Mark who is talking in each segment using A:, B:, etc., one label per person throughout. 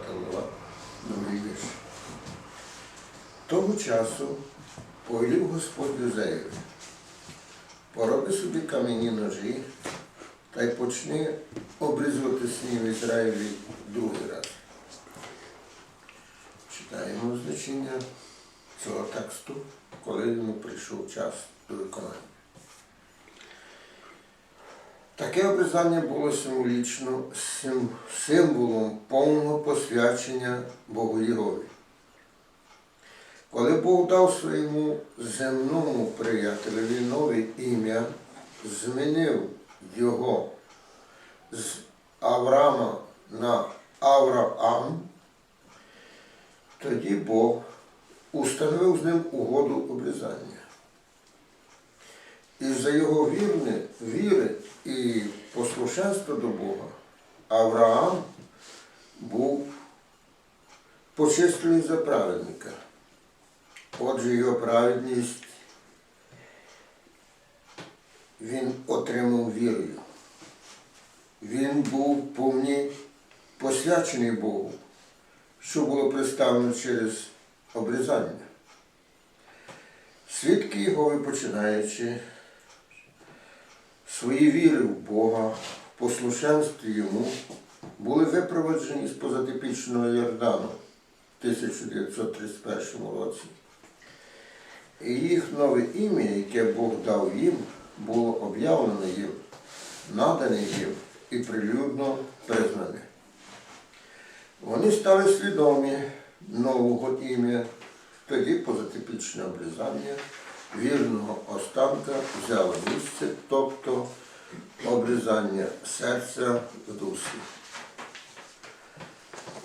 A: глава, другий вірш. Того часу повелів Господь Юзеєві, пороби собі кам'яні ножі та й почни обрізувати снів Ізраїлі другий раз. Читаємо значення цього тексту, коли йому прийшов час до виконання. Таке обрізання було символічно сим- символом повного посвячення Богу Єгові. Коли Бог дав своєму земному приятелеві нове ім'я, змінив його з Авраама на Авраам, тоді Бог установив з ним угоду обрізання. І за його вірне, віри і послушенства до Бога Авраам був почислений за праведника. Отже, його праведність він отримав вірою. Він був повні посвячений Богу, що було представлено через обрізання. Свідки Єгови, починаючи свої віри в Бога, в послушенстві йому, були випроводжені з позатипічного Йордану в 1931 році. І їх нове ім'я, яке Бог дав їм, було об'явлено їм, надане їм і прилюдно признане. Вони стали свідомі нового ім'я, тоді позатипічне обрізання вірного останка взяло місце, тобто обрізання серця в дусі.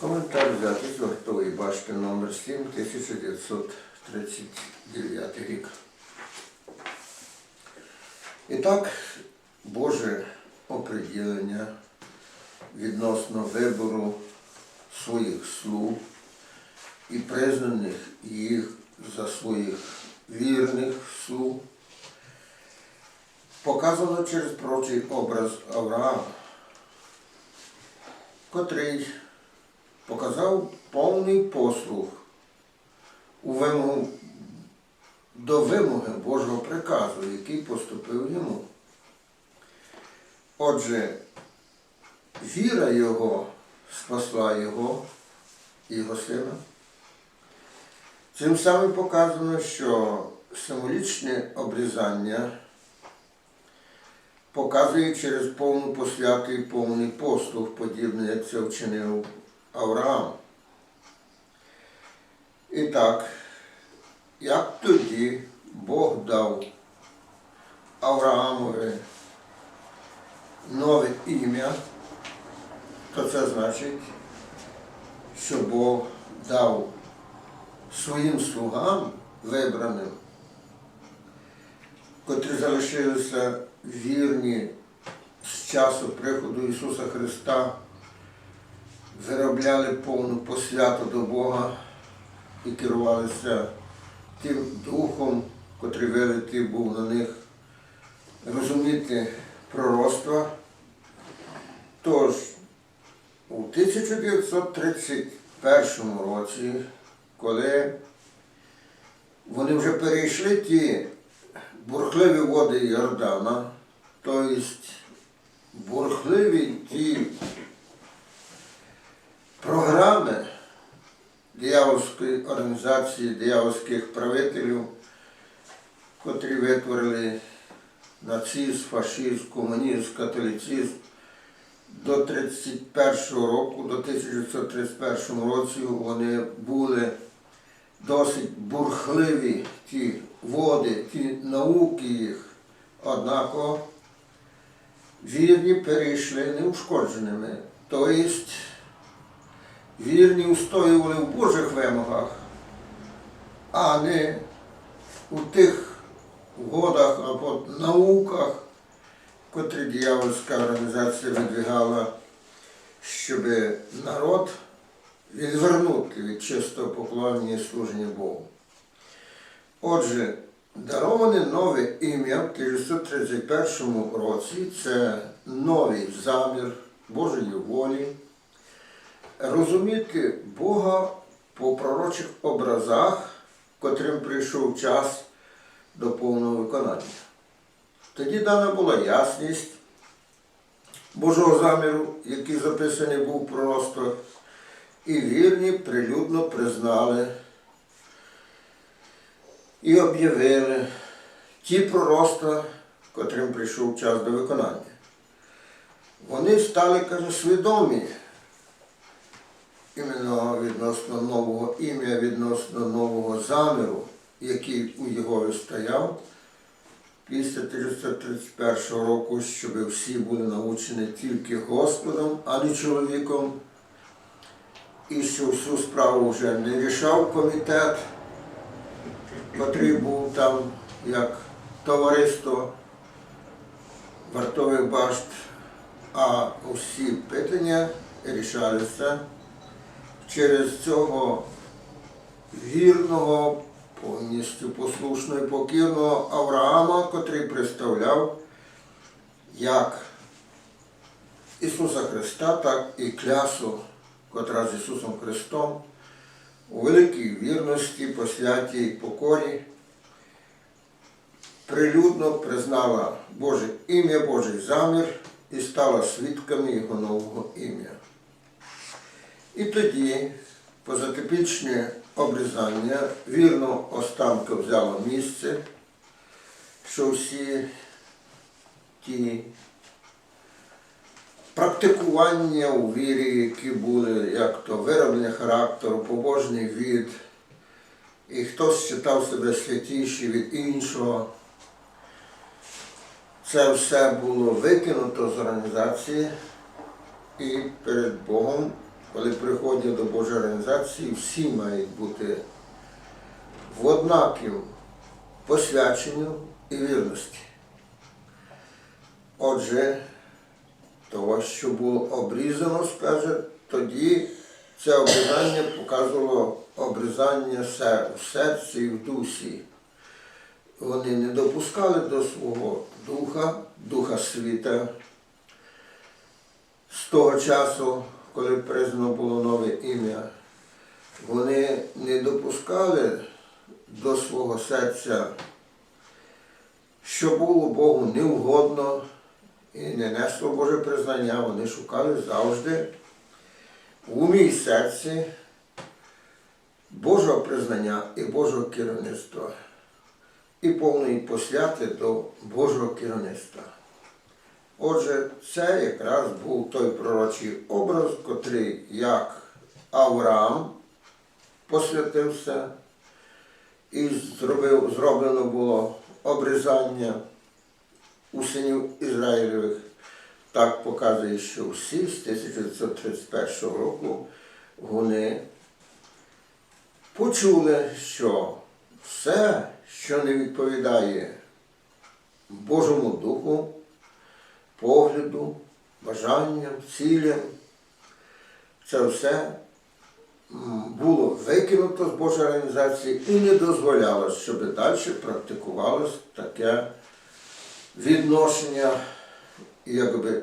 A: Коментар взятий з гуртової башти номер 7 1939 рік. І так, Боже оприділення відносно вибору своїх слуг і признаних їх за своїх вірних слуг показано через прочий образ Авраама, котрий показав повний послуг у вимогу, до вимоги Божого приказу, який поступив йому. Отже, віра його спасла його і його сина. Цим самим показано, що символічне обрізання показує через повну посвяту і повний послуг, подібне, як це вчинив Авраам. І так, як тоді Бог дав Авраамові нове ім'я, то це значить, що Бог дав своїм слугам вибраним, котрі залишилися вірні з часу приходу Ісуса Христа, виробляли повну посвяту до Бога і керувалися тим духом, котрий вилитий був на них, розуміти пророцтва. Тож, у 1931 році, коли вони вже перейшли ті бурхливі води Йордана, тобто бурхливі ті програми диявольської організації, диявольських правителів, котрі витворили нацизм, фашизм, комунізм, католицизм, до 31 року, до 1931 році вони були досить бурхливі ті води, ті науки їх. Однако вірні перейшли неушкодженими. Тобто вірні устоювали в Божих вимогах, а не у тих водах або науках, котрі діявольська організація видвигала, щоб народ відвернути від чистого поклонення і служення Богу. Отже, дароване нове ім'я в 1931 році це новий замір Божої волі, розуміти Бога по пророчих образах, котрим прийшов час до повного виконання. Тоді дана була ясність Божого заміру, який записаний був пророцтвах, і вірні прилюдно признали і об'явили ті пророцтва, котрим прийшов час до виконання. Вони стали, каже, свідомі іменно відносно нового ім'я, відносно нового заміру, який у Єгові стояв після 1931 року, щоб всі були научені тільки Господом, а не чоловіком. І що всю справу вже не рішав комітет, котрий був там як товариство вартових башт, а усі питання рішалися через цього вірного, повністю послушного і покірного Авраама, котрий представляв як Ісуса Христа, так і клясу, котра з Ісусом Христом у великій вірності, посвяті і покорі прилюдно признала Боже ім'я, Божий замір і стала свідками Його нового ім'я. І тоді позатипічне обрізання вірно останка взяло місце, що всі ті практикування у вірі, які були, як то вироблення характеру, побожний від, і хтось вважав себе святіший від іншого. Це все було викинуто з організації і перед Богом, коли приходять до Божої організації, всі мають бути в однакому посвяченню і вірності. Отже, того, що було обрізано, скаже, тоді це обрізання показувало обрізання в серці і в дусі. Вони не допускали до свого духа, духа світа. З того часу, коли признано було нове ім'я, вони не допускали до свого серця, що було Богу невгодно і не несло Боже признання, вони шукали завжди в умі і серці Божого признання і Божого керівництва і повної посвяти до Божого керівництва. Отже, це якраз був той пророчий образ, котрий як Авраам посвятився, і зробив, зроблено було обрізання у синів Ізраїлевих. Так показує, що всі з 1931 року вони почули, що все, що не відповідає Божому Духу, погляду, бажанням, цілям, це все було викинуто з Божої організації і не дозволялось, щоб далі практикувалось таке відношення, якби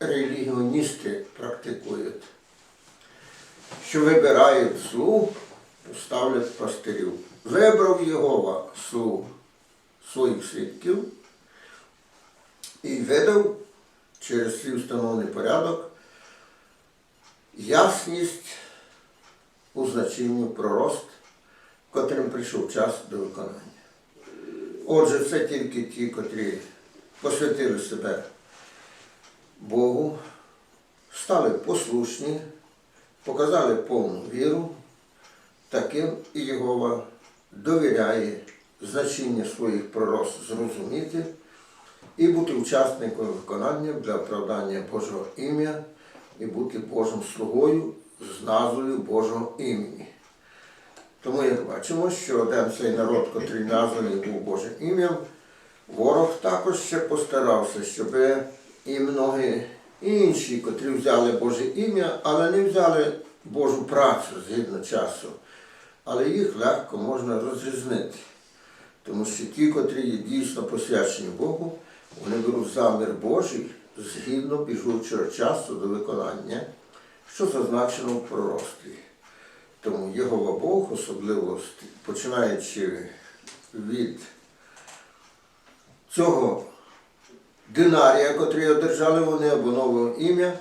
A: релігіоністи практикують, що вибирають слуг, ставлять пастирів. Вибрав Єгова слуг своїх свідків і видав через свій встановлений порядок ясність у значенню пророст, котрим прийшов час до виконання. Отже, це тільки ті, котрі посвятили себе Богу, стали послушні, показали повну віру, таким і Єгова довіряє значення своїх пророст зрозуміти і бути учасником виконання для оправдання Божого ім'я і бути Божим слугою з назвою Божого імені. Тому як бачимо, що один цей народ, котрий названий був Божим ім'ям, ворог також ще постарався, щоб і многі інші, котрі взяли Боже ім'я, але не взяли Божу працю згідно часу. Але їх легко можна розрізнити. Тому що ті, котрі є дійсно посвячені Богу, вони беруть замір Божий згідно біжучого часу до виконання що зазначено в пророцтві. Тому Єгова Бог, особливо починаючи від цього динарія, котрий одержали вони, або нове ім'я,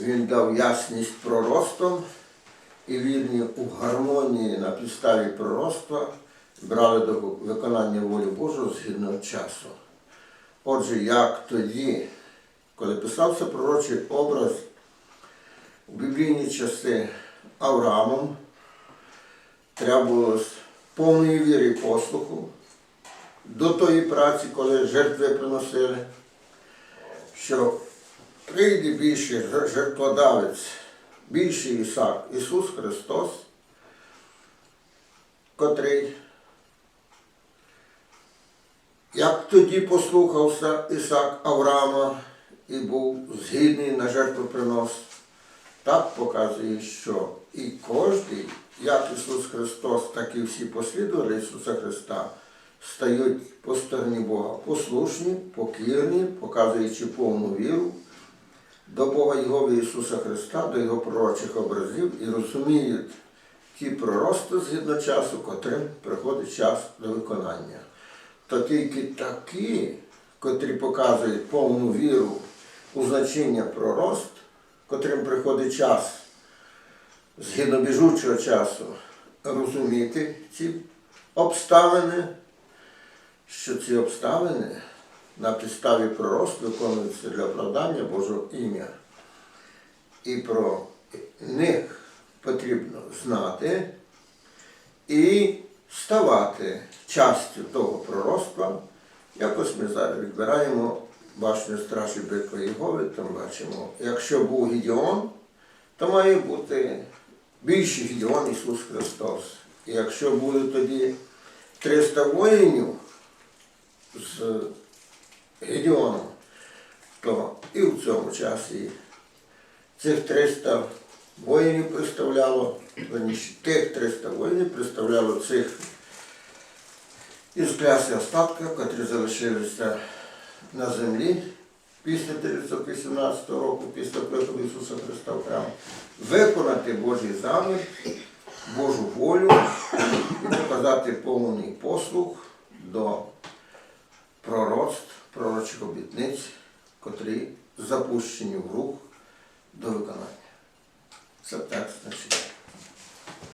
A: він дав ясність проростом і вірні у гармонії на підставі пророцтва брали до виконання волі Божого згідно часу. Отже, як тоді, коли писався пророчий образ у біблійні часи Авраамом, треба було повної віри і послуху. До тої праці, коли жертви приносили, що прийде більший жертводавець, більший Ісак, Ісус Христос, котрий як тоді послухався Ісак Авраама і був згідний на жертвопринос, так показує, що і кожний, як Ісус Христос, так і всі послідували Ісуса Христа, стають по стороні Бога послушні, покірні, показуючи повну віру до Бога Його Ісуса Христа, до Його пророчих образів і розуміють ті прорости згідно часу, котрим приходить час до виконання. То тільки такі, котрі показують повну віру у значення пророст, котрим приходить час, згідно біжучого часу, розуміти ці обставини, що ці обставини на підставі пророст виконуються для оправдання Божого ім'я. І про них потрібно знати і ставати частю того пророцтва. Якось ми зараз відбираємо башню стражі битви Єгови, там бачимо, якщо був Гідіон, то має бути більший Гідіон Ісус Христос. І якщо були тоді 300 воїнів з Гедіоном, то і в цьому часі цих 300 воїнів представляло, верніше, тих 300 воїнів представляло цих із кляси остатка, котрі залишилися на землі після 918 року, після приходу Ісуса Христа в храм, виконати Божий замір, Божу волю і показати повний послуг до пророцтв, пророчих обітниць, котрі запущені в рух до виконання. Це текст значить.